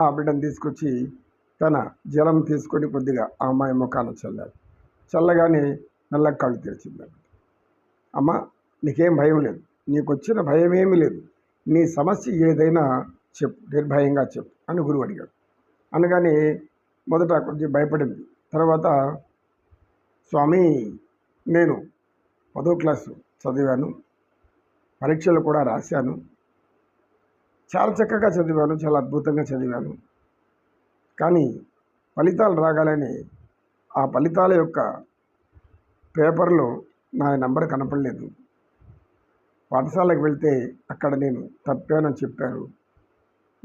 ఆ బిడ్డను తీసుకొచ్చి తన జలం తీసుకొని కొద్దిగా ఆ అమ్మాయి ముఖాన చల్లాడు చల్లగానే నల్ల కళ్ళు తెరిచింది అమ్మ నీకేం భయం లేదు. నీకు వచ్చిన భయం ఏమీ లేదు. నీ సమస్య ఏదైనా చెప్పు నిర్భయంగా చెప్పు అని గురువు అడిగాడు. అనగానే మొదట కొంచెం భయపడింది. తర్వాత స్వామి నేను పదో క్లాసు చదివాను పరీక్షలు కూడా రాశాను చాలా చక్కగా చదివాను చాలా అద్భుతంగా చదివాను. కానీ ఫలితాలు రాగాలని ఆ ఫలితాల యొక్క పేపర్లో నా నంబర్ కనపడలేదు. పాఠశాలకు వెళ్తే అక్కడ నేను తప్పానని చెప్పారు.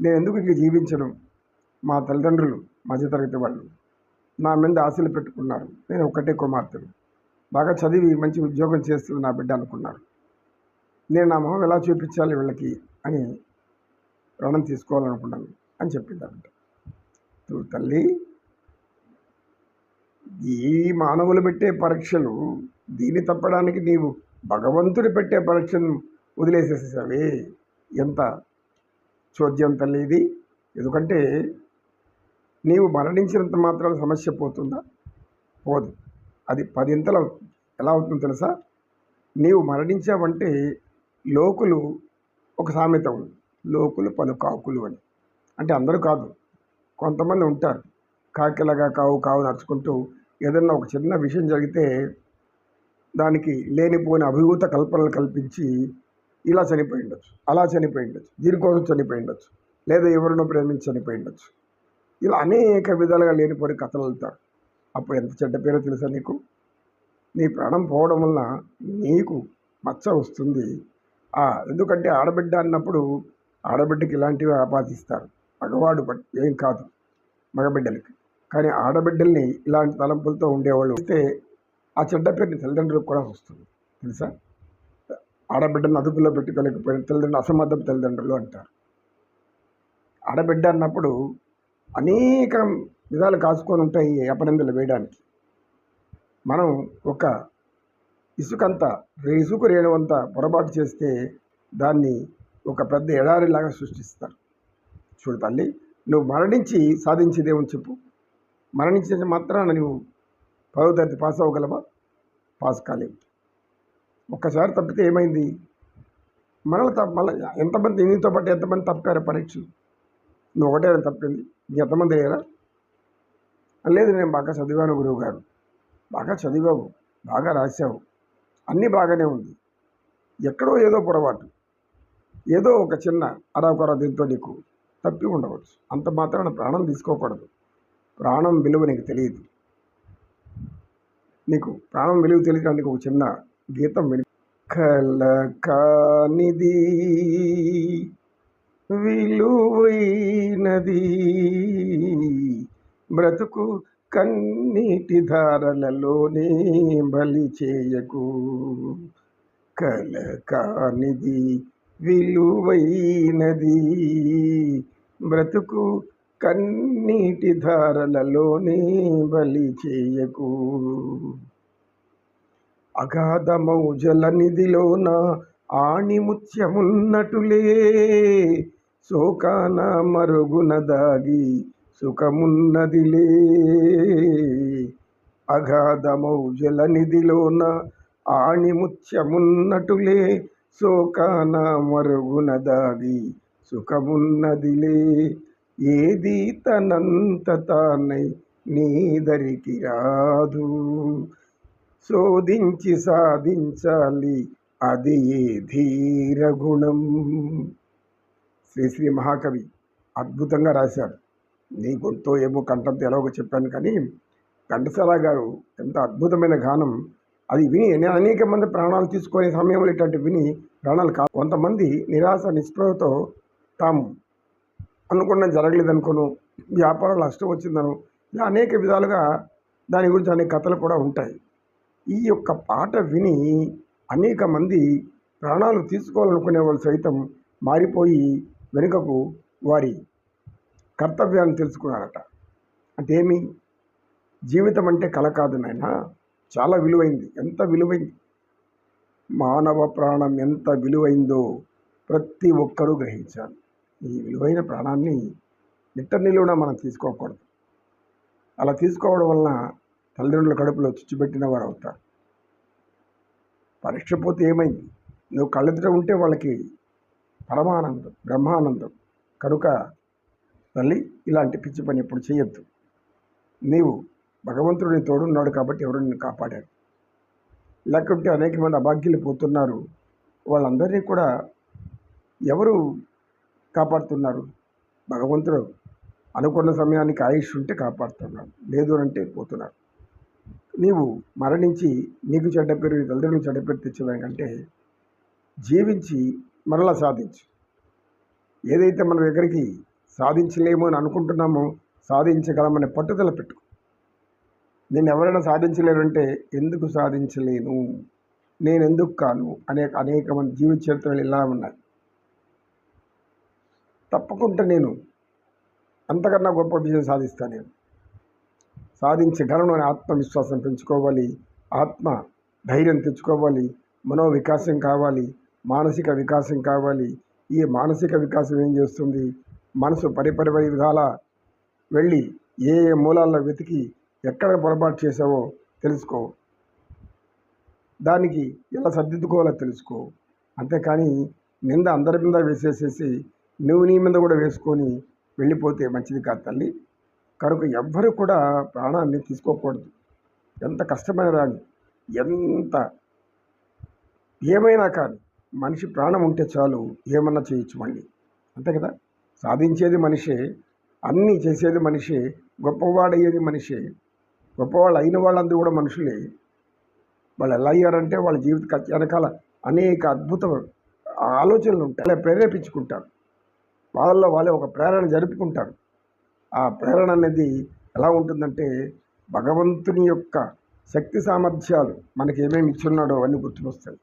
నేను ఎందుకు ఇంక జీవించను? మా తల్లిదండ్రులు మధ్యతరగతి వాళ్ళు నా మీద ఆశలు పెట్టుకున్నారు. నేను ఒకటే కుమార్తెను. బాగా చదివి మంచి ఉద్యోగం చేస్తుంది నా బిడ్డ అనుకున్నారు. నేను నా మొహం ఎలా చూపించాలి వీళ్ళకి అని రుణం తీసుకోవాలనుకున్నాను అని చెప్పింది ఆ చూడు తల్లి ఈ మానవులు పెట్టే పరీక్షలు దీన్ని తప్పడానికి నీవు భగవంతుడు పెట్టే పరీక్షను వదిలేసేసావే ఎంత చోద్యం తల్లి ఇది. ఎందుకంటే నీవు మరణించినంత మాత్రం సమస్య పోతుందా? పోదు. అది పదింతలు అవుతుంది ఎలా అవుతుందో తెలుసా? నీవు మరణించావంటే లోకులు ఒక సామెత ఉంది. లోకులు పలు కాకులు అని. అంటే అందరూ కాదు. కొంతమంది ఉంటారు. కాకిలాగా కావు కావు నడుచుకుంటూ ఏదన్నా ఒక చిన్న విషయం జరిగితే దానికి లేనిపోయిన అభిభూత కల్పనలు కల్పించి ఇలా చనిపోయి ఉండొచ్చు అలా చనిపోయి ఉండొచ్చు దీనికోసం చనిపోయి ఉండొచ్చు లేదా ఎవరినో ప్రేమించి చనిపోయి ఉండొచ్చు. ఇలా అనేక విధాలుగా లేనిపోయిన కథలు వెళ్తారు అప్పుడు ఎంత చెడ్డ పేరో తెలుసా నీకు? నీ ప్రాణం పోవడం వల్ల నీకు మచ్చ వస్తుంది. ఆ, ఎందుకంటే ఆడబిడ్డ అన్నప్పుడు ఆడబిడ్డకి ఇలాంటివి ఆపాదిస్తారు. మగవాడు ఏం కాదు మగబిడ్డలకి. కానీ ఆడబిడ్డల్ని ఇలాంటి తలంపులతో ఉండేవాళ్ళు వస్తే ఆ చెడ్డ పేరుని తల్లిదండ్రులకు కూడా వస్తుంది. తెలుసా? ఆడబిడ్డను అదుపులో పెట్టుకోలేకపోయిన తల్లిదండ్రులు అసమర్థపు తల్లిదండ్రులు అంటారు. ఆడబిడ్డ అన్నప్పుడు అనేక విధాలు కాసుకొని ఉంటాయి ఈ అపనిందలు వేయడానికి. మనం ఒక ఇసుకంత ఇసుకు ఇసుక రేణువంత పొరపాటు చేస్తే దాన్ని ఒక పెద్ద ఎడారిలాగా సృష్టిస్తారు చూడు తల్లి నువ్వు మరణించి సాధించేదేమని చెప్పు. మరణించిన మాత్రాన నువ్వు పదో తరగతి పాస్ అవ్వగలవా? పాస్ కాలేవు. ఒక్కసారి తప్పితే ఏమైంది? మనల్ని తప్ప మళ్ళీ ఎంతమంది నీతో పాటు ఎంతమంది తప్పారు పరీక్షలు? నువ్వు ఒకటే తప్పింది. నీ ఎంతమంది అయ్యారా లేదు నేను బాగా చదివాను గురువు గారు బాగా చదివావు బాగా రాశావు. అన్నీ బాగానే ఉంది. ఎక్కడో ఏదో పొరపాటు. ఏదో ఒక చిన్న అరాకొర దీంతో నీకు తప్పి ఉండవచ్చు. అంత మాత్రాన ప్రాణం తీసుకోకూడదు. ప్రాణం విలువ నీకు తెలియదు. నీకు ప్రాణం విలువ తెలియడానికి ఒక చిన్న గీతం విని కల కానిది విలువైనది. బ్రతుకు కన్నీటి ధారలలోనే బలి చేయకు. కల కానిది విలువైనది. బ్రతుకు కన్నీటి ధారలలోనే బలి చేయకు. అగాధమౌజల నిధిలోన ఆణిముత్యమున్నటులే. శోకాన మరుగున దాగి సుఖమున్నదిలే. అగాధమౌజల నిధిలోన ఆణిముత్యమున్నటులే. శోకాన మరుగున సుఖమున్నదిలే ఏది తనంత తానై నీదరికి రాదు. శోధించి సాధించాలి అది ఏ ధీరగుణం? శ్రీ శ్రీ మహాకవి అద్భుతంగా రాశారు నీ గొంతో ఏమో కంఠంతో ఎలాగో చెప్పాను కానీ ఘంటసాల గారు ఎంత అద్భుతమైన గానం అది విని నేను అనేక మంది ప్రాణాలు తీసుకునే సమయంలో ఇటువంటి విని ప్రాణాలు కా కొంతమంది నిరాశ నిస్పృహతో తాము అనుకున్న జరగలేదనుకోను వ్యాపారాలు నష్టం వచ్చిందను ఇలా అనేక విధాలుగా దాని గురించి అనేక కథలు కూడా ఉంటాయి. ఈ యొక్క పాట విని అనేక మంది ప్రాణాలు తీసుకోవాలనుకునే వాళ్ళు సైతం మారిపోయి వెనుకకు వారి కర్తవ్యాన్ని తెలుసుకున్నారట. అంటే ఏమి? జీవితం అంటే కళ కాదు నాయన. చాలా విలువైంది. ఎంత విలువైంది? మానవ ప్రాణం ఎంత విలువైందో ప్రతి ఒక్కరూ గ్రహించాలి. ఈ విలువైన ప్రాణాన్ని నిట్ట నిలువున మనం తీసుకోకూడదు. అలా తీసుకోవడం వలన తల్లిదండ్రుల కడుపులో చిచ్చుపెట్టిన వారు అవుతారు. పరీక్ష పోతే ఏమైంది? నువ్వు కళ్ళెదుట ఉంటే వాళ్ళకి పరమానందం బ్రహ్మానందం. కనుక తల్లి ఇలాంటి పిచ్చి పని ఎప్పుడు చేయొద్దు నీవు భగవంతుడిని తోడున్నాడు కాబట్టి ఎవరు నిన్ను కాపాడారు? లేకుంటే అనేక మంది అభాగ్యులు పోతున్నారు. వాళ్ళందరినీ కూడా ఎవరు కాపాడుతున్నారు? భగవంతుడు అనుకున్న సమయానికి ఆయుష్ ఉంటే కాపాడుతున్నాడు. లేదు అంటే పోతున్నారు. నీవు మరణించి నీకు చెడ్డ పేరు నీ తల్లిదండ్రులకు చెడ్డ పేరు తెచ్చేదానికంటే జీవించి మరలా సాధించు. ఏదైతే మన దగ్గరికి సాధించలేము అని అనుకుంటున్నామో సాధించగలమనే పట్టుదల పెట్టుకో. నేను ఎవరైనా సాధించలేనంటే ఎందుకు సాధించలేను? నేను ఎందుకు కాను? అనేక అనేక మంది జీవిత చరిత్రలు ఇలా ఉన్నాయి. తప్పకుండా నేను అంతకన్నా గొప్ప విజయం సాధిస్తాను నేను. సాధించగలను అనే ఆత్మవిశ్వాసం పెంచుకోవాలి. ఆత్మ ధైర్యం తెచ్చుకోవాలి. మనో వికాసం కావాలి. మానసిక వికాసం కావాలి. ఈ మానసిక వికాసం ఏం చేస్తుంది? మనసు పరిపరి విధాల వెళ్ళి ఏ ఏ మూలాల్లో వెతికి ఎక్కడ పొరపాటు చేసావో తెలుసుకో. దానికి ఎలా సర్దిద్దుకోవాలో తెలుసుకో. అంతేకాని నింద అందరి మీద వేసేసేసి నువ్వు నీ మీద కూడా వేసుకొని వెళ్ళిపోతే మంచిది కాదు తల్లి. కనుక ఎవ్వరు కూడా ప్రాణాన్ని తీసుకోకూడదు. ఎంత కష్టమైన రాని ఎంత ఏమైనా కానీ మనిషి ప్రాణం ఉంటే చాలు ఏమన్నా చేయొచ్చు మళ్ళీ. అంతే కదా. సాధించేది మనిషే అన్నీ చేసేది మనిషే గొప్పవాడయ్యేది మనిషే గొప్పవాళ్ళు అయిన వాళ్ళందరూ కూడా మనుషులే. వాళ్ళు ఎలా అయ్యారంటే వాళ్ళ జీవిత వెనకాల అనేక అద్భుత ఆలోచనలు ఉంటాయి. అలా ప్రేరేపించుకుంటారు. వాళ్ళలో వాళ్ళే ఒక ప్రేరణ జరుపుకుంటారు. ఆ ప్రేరణ అనేది ఎలా ఉంటుందంటే భగవంతుని యొక్క శక్తి సామర్థ్యాలు మనకి ఏమేమి ఇచ్చున్నాడో అవన్నీ గుర్తుకొస్తాయి.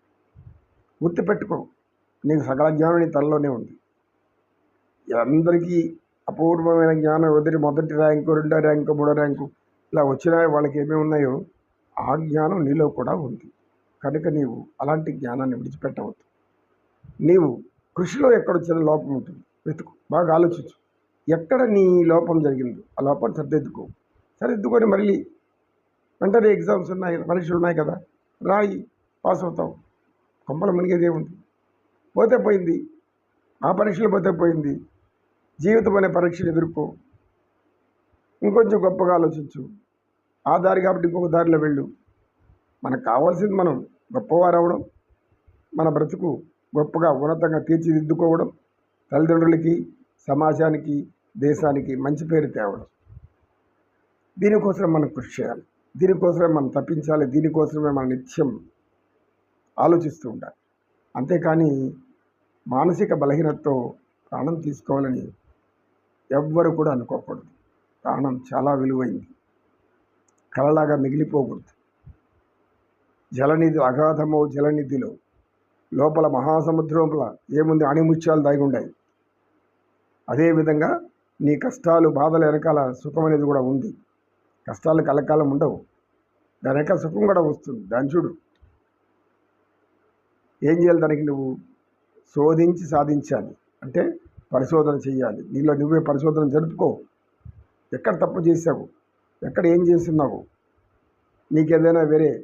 గుర్తుపెట్టుకో నీకు సకల జ్ఞానం నీ తనలోనే ఉంది. అందరికీ అపూర్వమైన జ్ఞానం. వదిలి మొదటి ర్యాంకు రెండో ర్యాంకు మూడో ర్యాంకు ఇలా వచ్చిన వాళ్ళకి ఏమేమి ఉన్నాయో ఆ జ్ఞానం నీలో కూడా ఉంది. కనుక నీవు అలాంటి జ్ఞానాన్ని విడిచిపెట్టవద్దు. నీవు కృషిలో ఎక్కడొచ్చిన లోపం ఉంటుంది. వెతుకు బాగా ఆలోచించు. ఎక్కడ నీ లోపం జరిగిందో ఆ లోపం సరిదిద్దుకో. సరిదిద్దుకొని మళ్ళీ వెంటనే ఎగ్జామ్స్ ఉన్నాయి పరీక్షలు ఉన్నాయి కదా రాయి పాస్ అవుతావు. కొంపల మునిగేది ఏముంది పోతే పోయింది. ఆ పరీక్షలు పోతే పోయింది. జీవితం అనే పరీక్షలు ఎదుర్కో. ఇంకొంచెం గొప్పగా ఆలోచించు. ఆ దారి కాబట్టి ఇంకొక దారిలో వెళ్ళు. మనకు కావాల్సింది మనం గొప్పవారు అవ్వడం మన బ్రతుకు గొప్పగా ఉన్నతంగా తీర్చిదిద్దుకోవడం తల్లిదండ్రులకి సమాజానికి దేశానికి మంచి పేరు తేవడం. దీనికోసం మనం కృషి చేయాలి. దీనికోసమే మనం తప్పించాలి. దీనికోసమే మనం నిత్యం ఆలోచిస్తూ ఉండాలి. అంతేకాని మానసిక బలహీనతతో ప్రాణం తీసుకోవాలని ఎవ్వరు కూడా అనుకోకూడదు. ప్రాణం చాలా విలువైంది. కళలాగా మిగిలిపోకూడదు. జలనిధి అగాధమో జలనిధిలో లోపల మహాసముద్రంపల ఏముంది అణిముత్యాలు దాగి ఉన్నాయి అదేవిధంగా నీ కష్టాలు బాధల వెనకాల సుఖం అనేది కూడా ఉంది. కష్టాలు కలకాలం ఉండవు. దాని వెనకాల సుఖం కూడా వస్తుంది. దాన్ని చూడు. ఏం చేయాలి దానికి నువ్వు? శోధించి సాధించాలి. అంటే పరిశోధన చేయాలి నీలో నువ్వే పరిశోధన జరుపుకో. ఎక్కడ తప్పు చేసావు ఎక్కడ ఏం చేస్తున్నావు? నీకేదైనా వేరే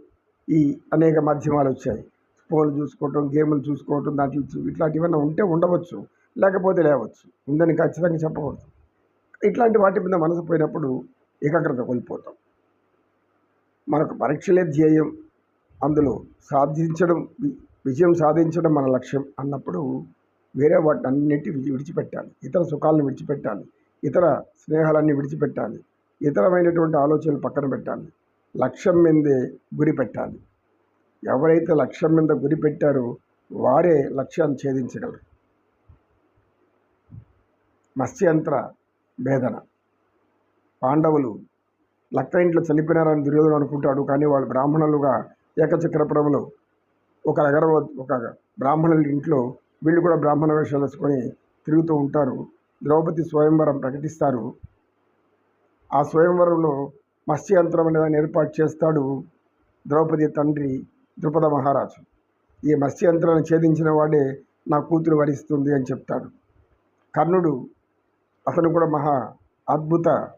ఈ అనేక మాధ్యమాలు వచ్చాయి. ఫోన్లు చూసుకోవటం గేములు చూసుకోవటం దాంట్లో ఇట్లాంటివన్నీ ఉంటే ఉండవచ్చు లేకపోతే లేవచ్చు. ఉందని ఖచ్చితంగా చెప్పకూడదు. ఇట్లాంటి వాటి మీద మనసు పోయినప్పుడు ఏకాగ్రత కోల్పోతాం. మనకు పరీక్షలే ధ్యేయం. అందులో సాధించడం వి- విజయం సాధించడం మన లక్ష్యం అన్నప్పుడు వేరే వాటిని అన్నిటి విడిచిపెట్టాలి. ఇతర సుఖాలను విడిచిపెట్టాలి. ఇతర స్నేహాలన్నీ విడిచిపెట్టాలి. ఇతరమైనటువంటి ఆలోచనలు పక్కన పెట్టాలి. లక్ష్యం మీదే గురి పెట్టాలి. ఎవరైతే లక్ష్యం మీద గురి పెట్టారో వారే లక్ష్యాన్ని ఛేదించగలరు. మత్స్యంత్ర భేదన పాండవులు లక్క ఇంట్లో చనిపోయినారని దుర్యోధన అనుకుంటాడు కానీ వాళ్ళు బ్రాహ్మణులుగా ఏకచక్రపురంలో ఒక నగర ఒక బ్రాహ్మణుల ఇంట్లో వీళ్ళు కూడా బ్రాహ్మణ వేషాలు వేసుకొని తిరుగుతూ ఉంటారు. ద్రౌపది స్వయంవరం ప్రకటిస్తారు. ఆ స్వయంవరంలో మత్స్యంత్రం అనే దాన్ని ఏర్పాటు చేస్తాడు ద్రౌపది తండ్రి ద్రుపద మహారాజు. ఈ మత్స్యంత్రాన్ని ఛేదించిన వాడే నా కూతురు వరిస్తుంది అని చెప్తాడు. కర్ణుడు అతను కూడా మహా అద్భుత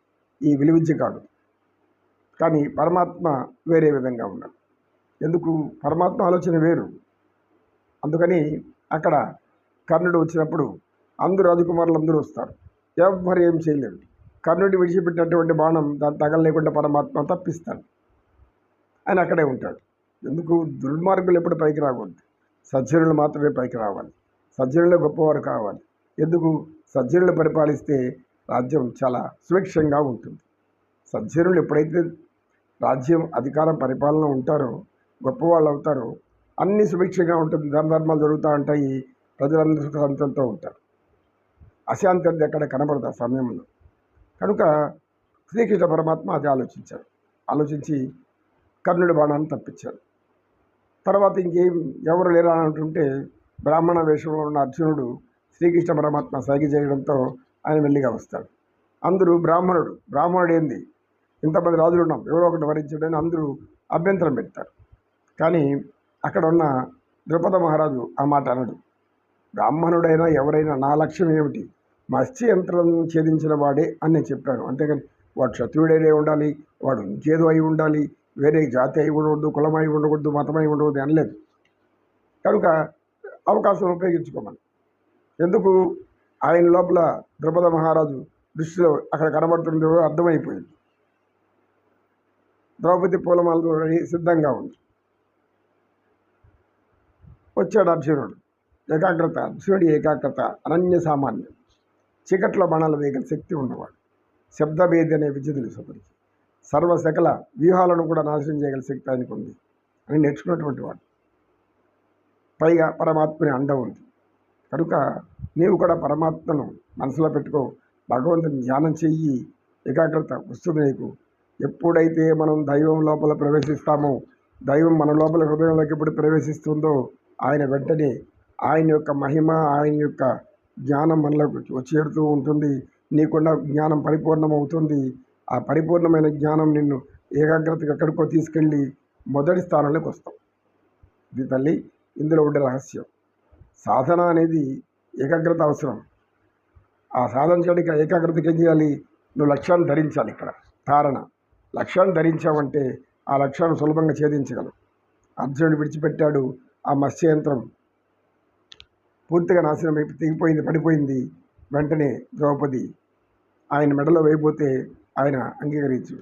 ఈ విలువిద్య కాడు కానీ పరమాత్మ వేరే విధంగా ఉన్నాడు. ఎందుకు? పరమాత్మ ఆలోచన వేరు. అందుకని అక్కడ కర్ణుడు వచ్చినప్పుడు అందరూ రాజకుమారులు అందరూ వస్తారు. ఎవరు ఏం చేయలేరు. కర్ణుడి విడిచిపెట్టినటువంటి బాణం దాన్ని తగలలేకుండా పరమాత్మ తప్పిస్తాడు. ఆయన అక్కడే ఉంటాడు. ఎందుకు? దుర్మార్గులు ఎప్పుడు పైకి రాకూడదు. సజ్జనులు మాత్రమే పైకి రావాలి. సజ్జనులే గొప్పవారు కావాలి. ఎందుకు? సజ్జనులు పరిపాలిస్తే రాజ్యం చాలా సుభిక్షంగా ఉంటుంది. సజ్జనులు ఎప్పుడైతే రాజ్యం అధికారం పరిపాలన ఉంటారో గొప్పవాళ్ళు అవుతారో అన్ని సుభిక్షంగా ఉంటుంది. ధర్మ ధర్మాలు జరుగుతూ ఉంటాయి. ప్రజలందరూ సంతంతో ఉంటారు. అశాంతి అనేది ఎక్కడ కనబడదు ఆ సమయంలో. కనుక శ్రీకృష్ణ పరమాత్మ అది ఆలోచించాడు. ఆలోచించి కర్ణుడి బాణాన్ని తప్పించాడు. తర్వాత ఇంకేం ఎవరు లేరా అంటుంటే బ్రాహ్మణ వేషంలో ఉన్న అర్జునుడు శ్రీకృష్ణ పరమాత్మ సైగ చేయడంతో ఆయన మెల్లిగా వస్తాడు. అందరూ బ్రాహ్మణుడు బ్రాహ్మణుడు ఏంది? ఇంతమంది రాజులు ఉన్నాం ఎవరో ఒకటి వరించడని అందరూ అభ్యంతరం పెడతారు. కానీ అక్కడ ఉన్న ద్రుపద మహారాజు ఆ మాట అనడు. బ్రాహ్మణుడైనా ఎవరైనా నా లక్ష్యం ఏమిటి? మత్స్య యంత్రం ఛేదించిన వాడే అని నేను చెప్పాను. అంతేగాని వాడు క్షత్రియుడైనా ఉండాలి వాడు ఇంకేదో అయి ఉండాలి వేరే జాతి అయి ఉండకూడదు కులం అయి ఉండకూడదు మతం అయి ఉండకూడదు అనలేదు కనుక అవకాశం ఉపయోగించుకోమని. ఎందుకు? ఆయన లోపల ద్రుపద మహారాజు దృష్టిలో అక్కడ కనబడుతుంది అర్థమైపోయింది. ద్రౌపది పూలమాలతో సిద్ధంగా ఉంది. వచ్చాడు అర్జునుడు. ఏకాగ్రత అర్జునుడి ఏకాగ్రత అనన్య సామాన్యం చీకట్లో బాణాలు వేయగల శక్తి ఉన్నవాడు. శబ్దభేది అనే విద్య తెలుసు అతనికి సర్వసకల వ్యూహాలను కూడా నాశనం చేయగల శక్తి ఆయనకు ఉంది. అని నేర్చుకున్నటువంటి వాడు. పైగా పరమాత్మని అండ ఉంది కనుక నీవు కూడా పరమాత్మను మనసులో పెట్టుకో. భగవంతుని ధ్యానం చెయ్యి. ఏకాగ్రత వస్తుంది నీకు. ఎప్పుడైతే మనం దైవం లోపల ప్రవేశిస్తామో దైవం మన లోపల హృదయంలోకి ఎప్పుడు ప్రవేశిస్తుందో ఆయన వెంటనే ఆయన యొక్క మహిమ ఆయన యొక్క జ్ఞానం మనలో చేరుతూ ఉంటుంది. నీకున్న జ్ఞానం పరిపూర్ణమవుతుంది. ఆ పరిపూర్ణమైన జ్ఞానం నిన్ను ఏకాగ్రతగా ఎక్కడికో తీసుకెళ్ళి మొదటి స్థానంలోకి వస్తాం. ఇది తల్లి ఇందులో ఉండే రహస్యం. సాధన అనేది ఏకాగ్రత అవసరం. ఆ సాధన చేయడానికి ఏకాగ్రతకి ఏం చేయాలి? నువ్వు లక్ష్యాన్ని ధరించాలి ఇక్కడ. ధారణ. లక్ష్యాన్ని ధరించావంటే ఆ లక్ష్యాన్ని సులభంగా ఛేదించగలవు. అర్జునుడు విడిచిపెట్టాడు ఆ మత్స్య యంత్రం పూర్తిగా నాశనం అయిపోయి తెగిపోయింది పడిపోయింది వెంటనే ద్రౌపది ఆయన మెడలో వేయబోతే ఆయన అంగీకరించు.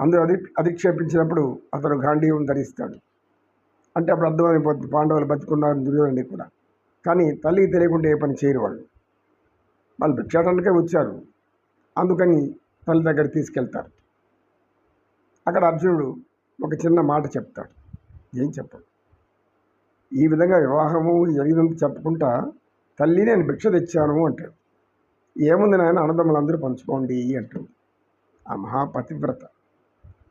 అందరూ అధి అధిక్షేపించినప్పుడు అతను గాంధీవం ధరిస్తాడు. అంటే అప్పుడు అర్థమైపోతుంది పాండవులు బతుకున్నారని దుర్యోధనుడి కూడా. కానీ తల్లికి తెలియకుండా ఏ పని చేయరు వాళ్ళు. వాళ్ళు భిక్షాటనకే వచ్చారు. అందుకని తల్లి దగ్గర తీసుకెళ్తారు. అక్కడ అర్జునుడు ఒక చిన్న మాట చెప్తాడు. ఏం చెప్పాడు? ఈ విధంగా వివాహము జరిగిందని చెప్పుకుంటా తల్లి నేను భిక్ష తెచ్చాను అంటాడు. ఏముంది నాయన అన్నదమ్ములందరూ పంచుకోండి అంటుంది ఆ మహాపతివ్రత.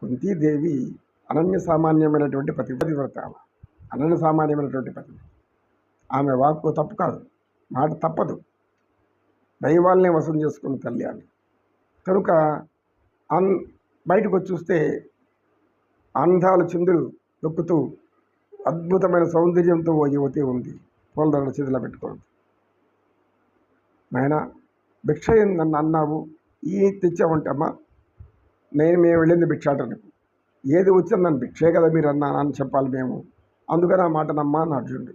కుంతీదేవి అనన్య సామాన్యమైనటువంటి పతి పతివ్రత ఆమె. అనన్య సామాన్యమైనటువంటి పతి ఆమె వాక్కు తప్పు కాదు. మాట తప్పదు. దైవాల్ని వసం చేసుకున్న తల్లి ఆమె. కనుక అన్ బయటకు వచ్చి చూస్తే అందాలు చిందులు దొక్కుతూ అద్భుతమైన సౌందర్యంతో ఓ యువతి ఉంది. పూలదండ చేతిలో పెట్టుకోండి నాయన భిక్ష నన్ను అన్నావు? ఈ తెచ్చావంటమ్మా నేను మేము వెళ్ళింది భిక్షాటనకు ఏది వచ్చింది నన్ను భిక్షే కదా మీరు అన్నా అని చెప్పాలి మేము. అందుకని ఆ మాట నమ్మా అని అర్జునుడు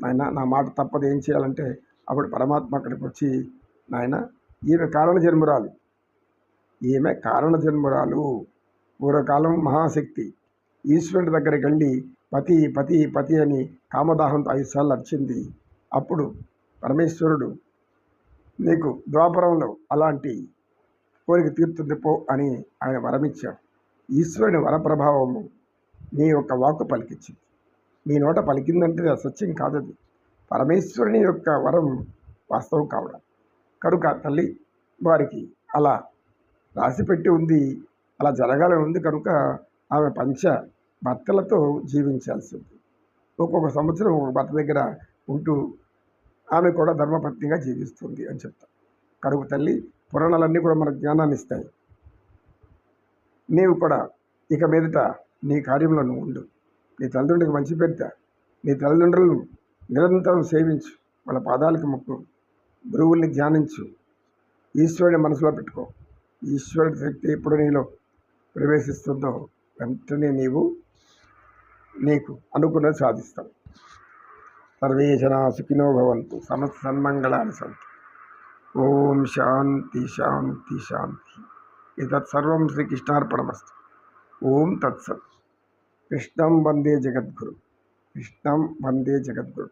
నాయన నా మాట తప్పదు. ఏం చేయాలంటే అప్పుడు పరమాత్మ అక్కడికి వచ్చి నాయన ఈమె కారణ జన్మురాలు. ఈమె కారణ జన్మురాలు. పూర్వకాలం మహాశక్తి. ఈశ్వరుడి దగ్గరికి వెళ్ళి పతి పతి పతి అని కామదాహంతో ఐదు సార్లు వచ్చింది అప్పుడు పరమేశ్వరుడు నీకు ద్వాపరంలో అలాంటి కోరిక తీరుతుంది పో అని ఆయన వరమిచ్చాడు. ఈశ్వరుని వరప్రభావము నీ యొక్క వాక్కు పలికించింది. నీ నోట పలికిందంటే అది సత్యం కాదది. పరమేశ్వరుని యొక్క వరం వాస్తవం కావడం. కనుక తల్లి వారికి అలా రాసిపెట్టి ఉంది అలా జరగాలని ఉంది కనుక ఆమె పంచ భర్తలతో జీవించాల్సింది. ఒక్కొక్క సంవత్సరం ఒక భర్త దగ్గర ఉంటూ ఆమె కూడా ధర్మపత్నిగా జీవిస్తుంది అని చెప్తాం. కడుపు తల్లి పురాణాలన్నీ కూడా మనకు జ్ఞానాన్ని ఇస్తాయి. నీవు కూడా ఇక మీదట నీ కార్యంలో నువ్వు ఉండు. నీ తల్లిదండ్రులకు మంచి పెడతా నీ తల్లిదండ్రులను నిరంతరం సేవించు. వాళ్ళ పాదాలకు మొక్కు. గురువుల్ని ధ్యానించు. ఈశ్వరుని మనసులో పెట్టుకో. ఈశ్వరుడి శక్తి ఎప్పుడు నీలో ప్రవేశిస్తుందో వెంటనే నీవు నీకు అనుకున్నది సాధిస్తావు సర్వే జనా సుఖినో భవంతు. సమస్త సన్మంగళాన్ని సంతు. ఓం శాంతి శాంతి శాంతి. ఇతత్ సర్వం శ్రీకృష్ణార్పణమస్తు. ఓం తత్సత్. కృష్ణం వందే జగద్గురు. కృష్ణం వందే జగద్గురు.